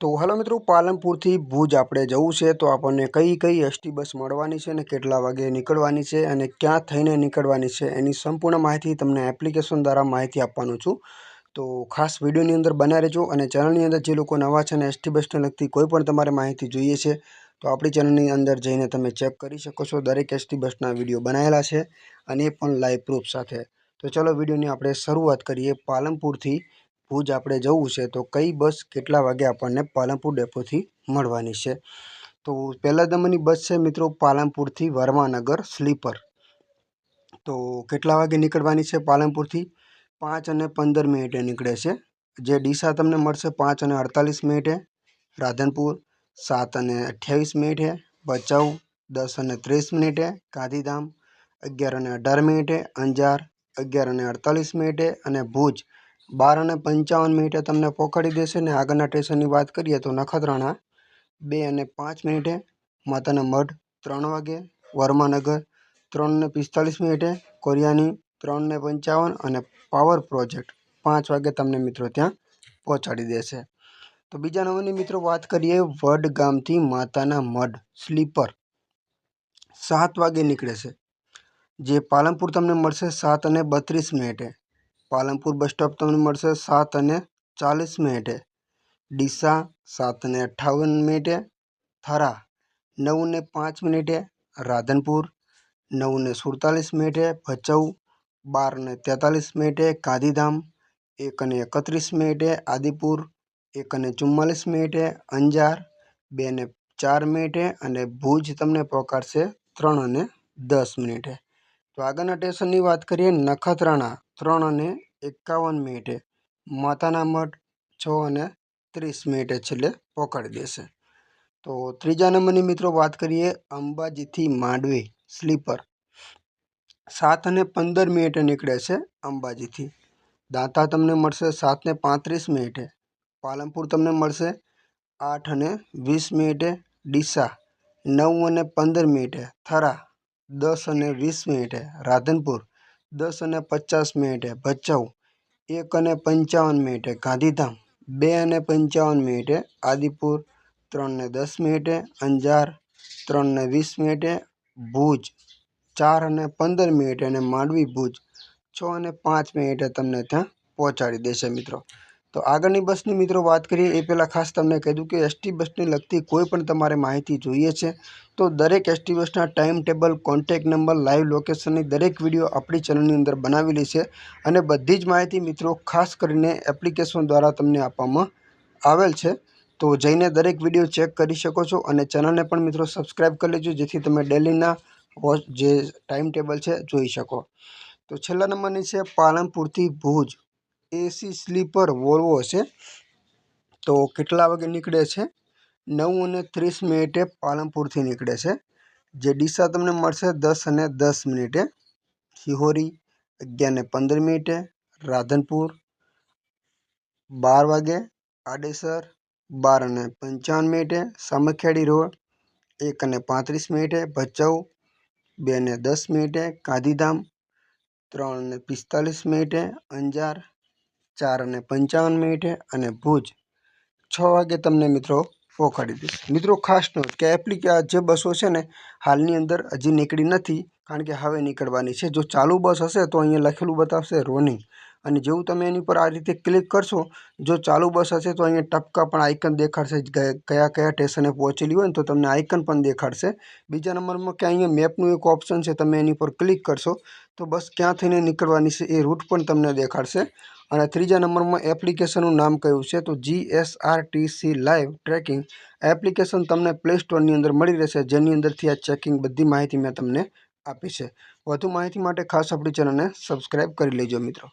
તો હાલો મિત્રો, પાલનપુરથી ભુજ આપણે જવું છે તો આપણને કઈ કઈ એસટી બસ મળવાની છે અને કેટલા વાગે નીકળવાની છે અને ક્યાં થઈને નીકળવાની છે એની સંપૂર્ણ માહિતી તમને એપ્લિકેશન દ્વારા માહિતી આપવાનું છું. તો ખાસ વિડીયોની અંદર બના રહેજો અને ચેનલની અંદર જે લોકો નવા છે અને એસટી બસને લગતી કોઈ પણ તમારે માહિતી જોઈએ છે, તો આપણી ચેનલની અંદર જઈને તમે ચેક કરી શકો છો દરેક એસટી બસના વીડિયો બનાવેલા છે અને એ પણ લાઈવ પ્રૂફ સાથે. તો ચલો વિડીયોની આપણે શરૂઆત કરીએ પાલનપુરથી ભુજ આપણે જવું છે તો કઈ બસ કેટલા વાગે આપણને પાલનપુર ડેપોથી મળવાની છે? તો પહેલા નંબરની બસ છે મિત્રો પાલનપુરથી વર્માનગર સ્લીપર. તો કેટલા વાગે નીકળવાની છે પાલનપુરથી? પાંચ અને પંદર મિનિટે નીકળે છે. જે ડીસા તમને મળશે પાંચ અને અડતાલીસ મિનિટે. રાધનપુર સાત અને અઠ્યાવીસ મિનિટે. ભચાઉ દસ અને ત્રીસ મિનિટે. ગાંધીધામ અગિયાર અને અઢાર મિનિટે. અંજાર અગિયાર અને અડતાલીસ મિનિટે. અને ભુજ બાર અને પંચાવન મિનિટે તમને પહોંચાડી દેશે ને આગળના સ્ટેશનની વાત કરીએ તો નખત્રાણા બે અને પાંચ મિનિટે, માતાના મઢ ત્રણ વાગે, વર્માનગર ત્રણ ને પિસ્તાલીસ મિનિટે, કોરિયાની ત્રણ ને પંચાવન અને પાવર પ્રોજેક્ટ પાંચ વાગે તમને મિત્રો ત્યાં પહોંચાડી દેશે. તો બીજા નંબરની મિત્રો વાત કરીએ વડગામથી માતાના મઢ, સ્લીપર. સાત વાગે નીકળે છે. જે પાલનપુર તમને મળશે સાત અને બત્રીસ મિનિટે. પાલનપુર બસ સ્ટોપ તમને મળશે સાત અને ચાલીસ મિનિટે. ડીસા સાત અને અઠ્ઠાવન મિનિટે. થરા નવ ને પાંચ મિનિટે. રાધનપુર નવ ને સુડતાલીસ મિનિટે. ભચાઉ બાર ને તેતાલીસ મિનિટે. ગાંધીધામ એક અને એકત્રીસ મિનિટે. આદિપુર એક અને ચુમ્માલીસ મિનિટે. અંજાર બે ને ચાર મિનિટે અને ભુજ તમને પહોંચાડશે ત્રણ અને દસ મિનિટે. તો આગળના સ્ટેશનની વાત કરીએ નખત્રાણા, ત્રણ અને એકાવન મિનિટે. માતાના મઠ છ અને ત્રીસ મિનિટે છેલ્લે પહોંચાડી દેશે. તો ત્રીજા નંબરની મિત્રો વાત કરીએ અંબાજીથી માંડવી, સ્લીપર. સાત અને પંદર મિનિટે નીકળે છે અંબાજીથી. દાંતા તમને મળશે સાત ને પાંત્રીસ મિનિટે. પાલનપુર તમને મળશે આઠ અને વીસ મિનિટે. ડીસા નવ અને પંદર મિનિટે. થરા દસ અને વીસ મિનિટે. રાધનપુર, દસ અને પચાસ મિનિટે. ભચાઉ, એક અને પંચાવન મિનિટે. ગાંધીધામ, બે અને પંચાવન મિનિટે. આદિપુર ત્રણને દસ મિનિટે. અંજાર ત્રણને વીસ મિનિટે. ભુજ, ચાર અને પંદર મિનિટે. અને માંડવી, ભુજ, છ અને પાંચ મિનિટે તમને ત્યાં પહોંચાડી દેશે મિત્રો. તો આગળની બસની મિત્રો વાત કરીએ, એ પહેલાં ખાસ તમને કહી દઉં કે એસટી બસને લગતી કોઈ પણ તમારે માહિતી જોઈએ છે, તો દરેક એસટી બસના time table, contact number, live લોકેશનની દરેક વીડિયો આપણી ચેનલની અંદર બનાવેલી છે અને બધી જ માહિતી મિત્રો ખાસ કરીને એપ્લિકેશન દ્વારા તમને આપવામાં આવેલ છે. તો જઈને દરેક વીડિયો ચેક કરી શકો છો અને ચેનલને પણ મિત્રો સબસ્ક્રાઈબ કરી લેજો, જેથી તમે ડેલીના જે ટાઈમ ટેબલ છે જોઈ શકો. તો છેલ્લા નંબરની છે પાલનપુરથી ભુજ. એસી સ્લીપર વોલ્વો છે તો કેટલા વાગે નીકળે છે? નવ અને ત્રીસ મિનિટે પાલનપુરથી નીકળે છે. જે ડીસા તમને મળશે દસ અને દસ મિનિટે. શિહોરી અગિયાર ને પંદર મિનિટે. રાધનપુર બાર વાગે. આડેસર બાર અને પંચાવન મિનિટે. સામખિયાળી રોડ એક અને પાંત્રીસ મિનિટે. ભચાઉ બે ને દસ મિનિટે. ગાંધીધામ ત્રણ ને પિસ્તાલીસ મિનિટે. અંજાર ચાર અને પંચાવન મિનિટે અને ભુજ છ વાગે તમને મિત્રો પહોંચાડી દઈશ. મિત્રો, ખાસ નોંધ કે એપ્લિકે જે બસો છે ને, હાલની અંદર હજી નીકળી નથી. કારણ કે હવે નીકળવાની છે. જો ચાલુ બસ હશે તો અહીંયા લખેલું બતાવશે રોનિંગ અને જેવું તમે એની પર આ રીતે ક્લિક કરશો, જો ચાલુ બસ હશે તો અહીંયા ટપકા પણ આઇકન દેખાડશે. કયા કયા સ્ટેશને પહોંચેલી હોય તો તમને આઇકન પણ દેખાડશે. બીજા નંબરમાં કે અહીંયા મેપનું એક ઓપ્શન છે, તમે એની પર ક્લિક કરશો તો બસ ક્યાં થઈને નીકળવાની છે એ રૂટ પણ તમને દેખાડશે. અને ત્રીજા નંબરમાં એપ્લિકેશનનું નામ કયું છે તો G S R T C live tracking application તમને પ્લે સ્ટોરની અંદર મળી રહેશે, જેની અંદરથી આ ચેકિંગ બધી માહિતી મેં તમને આપી છે. વધુ માહિતી માટે ખાસ આપણી ચેનલને સબસ્ક્રાઈબ કરી લેજો મિત્રો.